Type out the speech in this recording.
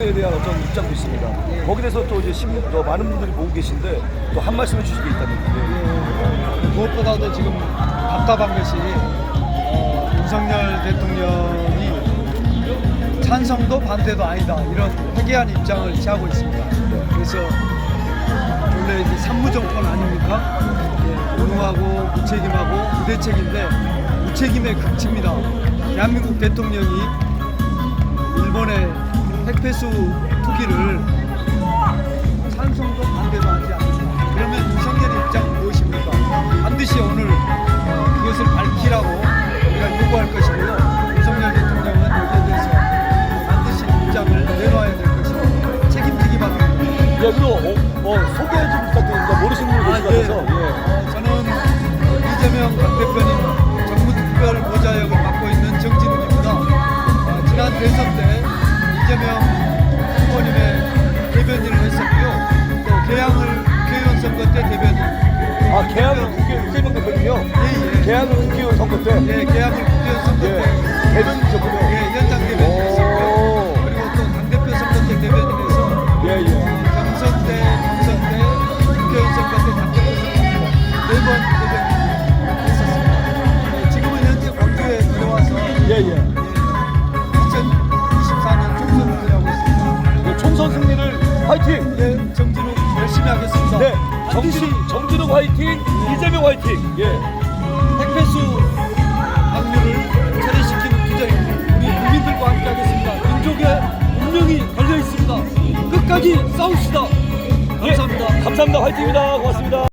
에 대한 어떤 입장도 있습니다. 거기에 대해서 또 이제 심, 저 많은 분들이 보고 계신데 또 한 말씀 해주실 게 있다면 예. 무엇보다도 지금 답답한 것이 어, 윤석열 대통령이 찬성도 반대도 아니다 이런 회개한 입장을 취하고 있습니다. 그래서 원래 이제 산무정권 아닙니까? 예, 무능하고 무책임하고 부대책인데 무책임의 극치입니다. 대한민국 대통령이 핵폐수 투기를 찬성도 반대도 하지 않는다. 그러면 윤석열의 입장은 무엇입니까? 반드시 오늘 어, 그것을 밝히라고 우리가 요구할 것이고요. 윤석열 대통령은 여기에 대해서 반드시 입장을 내놔야 될 것이고 책임지기 바랍니다. 예, 그리고 어, 뭐 소개 좀부 이재명 후보님의 대변인을 했었고요. 또 개항을 국회의원 선거 때 대변인. 아, 개항을 국회, 국회의원 대표님요? 예, 예. 개항을 국회의원 선거 때? 예, 개항을 국회의원 선거 예. 때. 대변인 화이팅! 예, 정진욱 열심히 하겠습니다. 네, 반드시 정진욱, 정진욱 화이팅! 이재명 화이팅! 예. 핵폐수 방류를 처리시키는 투쟁 우리 국민들과 함께 하겠습니다. 민족의 운명이 걸려 있습니다. 끝까지 싸웁시다. 감사합니다. 감사합니다. 화이팅입니다. 고맙습니다.